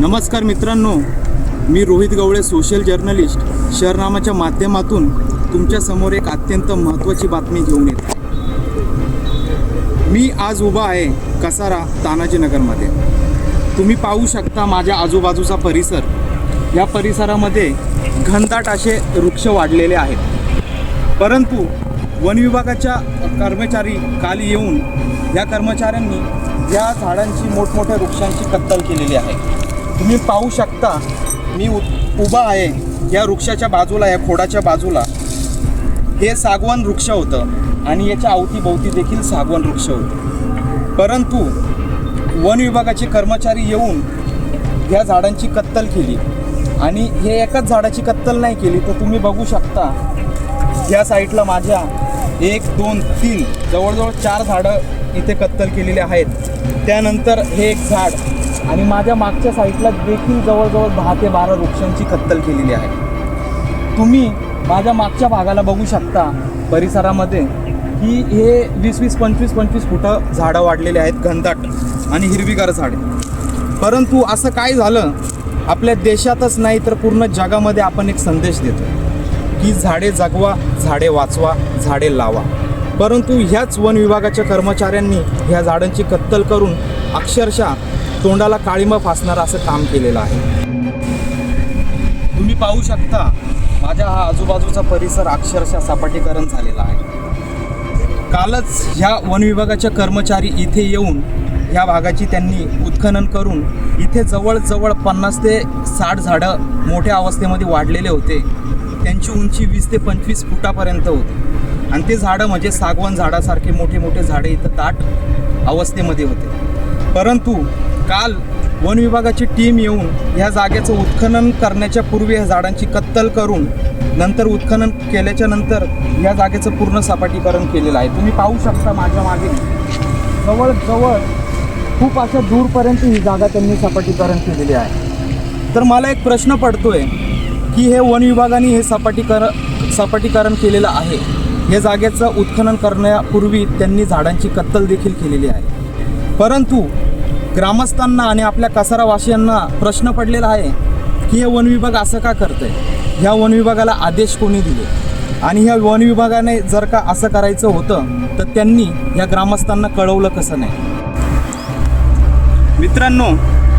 नमस्कार मित्रांनो मी रोहित गवळे सोशल जर्नलिस्ट शहरनामाच्या माध्यमातून तुमच्यासमोर एक अत्यंत महत्त्वाची बातमी घेऊन येते. मी आज उभा आहे कसारा तानाजीनगरमध्ये. तुम्ही पाहू शकता माझ्या आजूबाजूचा परिसर. या परिसरामध्ये घनदाट असे वृक्ष वाढलेले आहेत. परंतु वन विभागाच्या कर्मचारी काल येऊन या कर्मचाऱ्यांनी या झाडांची मोठमोठ्या वृक्षांची कत्तल केलेली आहे. तुम्ही पाहू शकता मी उभा आहे या वृक्षाच्या बाजूला या खोडाच्या बाजूला. हे सागवान वृक्ष होतं आणि याच्या अवतीभोवती देखील सागवान वृक्ष होतं. परंतु वन विभागाचे कर्मचारी येऊन या झाडांची कत्तल केली. आणि हे एकाच झाडाची कत्तल नाही केली तर तुम्ही बघू शकता या साईडला माझ्या एक दोन तीन जवळजवळ चार झाडं इथे कत्तल केलेली आहेत. त्यानंतर हे एक झाड आणि माझ्या मागच्या साईडला देखील जवळजवळ दहा ते बारा वृक्षांची कत्तल केलेली आहे. तुम्ही माझ्या मागच्या भागाला बघू शकता परिसरामध्ये की हे वीस वीस पंचवीस पंचवीस फुटं झाडं वाढलेली आहेत घनदाट आणि हिरवीगार झाडे. परंतु असं काय झालं? आपल्या देशातच नाही तर पूर्ण जगामध्ये आपण एक संदेश देतो की झाडे जगवा झाडे वाचवा झाडे लावा. परंतु ह्याच वन विभागाच्या कर्मचाऱ्यांनी ह्या झाडांची कत्तल करून अक्षरशः तोंडाला काळीमा फासणारं असं काम केलेलं आहे. तुम्ही पाहू शकता माझ्या हा आजूबाजूचा परिसर अक्षरशः सपाटीकरण झालेला आहे. कालच ह्या वन विभागाच्या कर्मचारी इथे येऊन ह्या भागाची त्यांनी उत्खनन करून इथे जवळजवळ पन्नास ते साठ झाडं मोठ्या अवस्थेमध्ये वाढलेले होते. त्यांची उंची वीस ते पंचवीस फुटापर्यंत होती. आणि ते झाडं म्हणजे सागवन झाडासारखे मोठे मोठे झाडे इथं ताट अवस्थेमध्ये होते. परंतु काल वन विभागाची टीम येऊन ह्या जागेचं उत्खनन करण्याच्या पूर्वी ह्या झाडांची कत्तल करून नंतर उत्खनन केल्याच्यानंतर या जागेचं पूर्ण सपाटीकरण केलेलं आहे. तुम्ही पाहू शकता माझ्या मागे. जवळजवळ खूप अशा दूरपर्यंत ही जागा त्यांनी सपाटीकरण केलेली आहे. तर मला एक प्रश्न पडतोय की हे वन विभागाने हे सपाटीकर सपाटीकरण केलेलं आहे. हे जागेचं उत्खनन करण्यापूर्वी त्यांनी झाडांची कत्तल देखील केलेली आहे. परंतु ग्रामस्थांना आणि आपल्या कसारावासियांना प्रश्न पडलेला आहे की हे वन विभाग असं का करतं ह्या वन विभागाला आदेश कोणी दिले? आणि ह्या वन विभागाने जर का असं करायचं होतं तर त्यांनी या ग्रामस्थांना कळवलं कसं नाही? मित्रांनो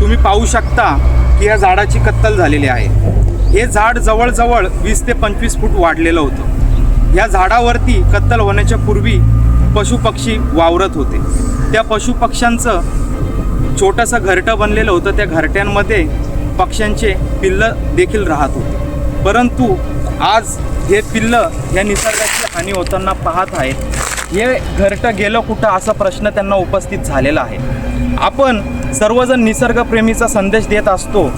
तुम्ही पाहू शकता की या झाडाची कत्तल झालेली आहे. हे झाड जवळजवळ वीस ते पंचवीस फूट वाढलेलं होतं. या झाडावरती कत्तल होण्याच्या पूर्वी पशुपक्षी वावरत होते. त्या पशुपक्ष्यांचं छोटंसं घरटं बनलेलं होतं. त्या घरट्यांमध्ये पक्ष्यांचे पिल्लं देखील राहत होते. परंतु आज हे पिल्लं या निसर्गाची हानी होताना पाहत आहेत. हे घरटं गेलं कुठं असा प्रश्न त्यांना उपस्थित झालेला आहे. आपण सर्वजण निसर्गप्रेमीचा संदेश देत असतो.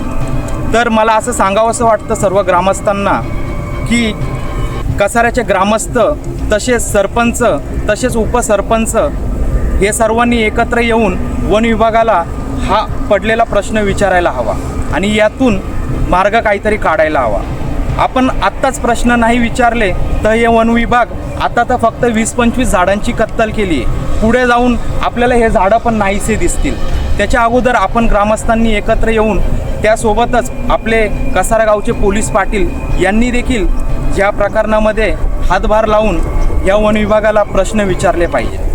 तर मला असं सांगावंसं वाटतं सर्व ग्रामस्थांना की कसाऱ्याचे ग्रामस्थ तसेच सरपंच तसेच उपसरपंच हे सर्वांनी एकत्र येऊन वन विभागाला हा पडलेला प्रश्न विचारायला हवा आणि यातून मार्ग काहीतरी काढायला हवा. आपण आत्ताच प्रश्न नाही विचारले तर हे वन विभाग आता तर फक्त वीस पंचवीस झाडांची कत्तल केली आहे. पुढे जाऊन आपल्याला हे झाडं पण नाहीसे दिसतील. त्याच्या अगोदर आपण ग्रामस्थांनी एकत्र येऊन त्यासोबतच आपले कसारा गावचे पोलीस पाटील यांनी देखील या प्रकरणामध्ये हातभार लावून या वन विभागाला प्रश्न विचारले पाहिजे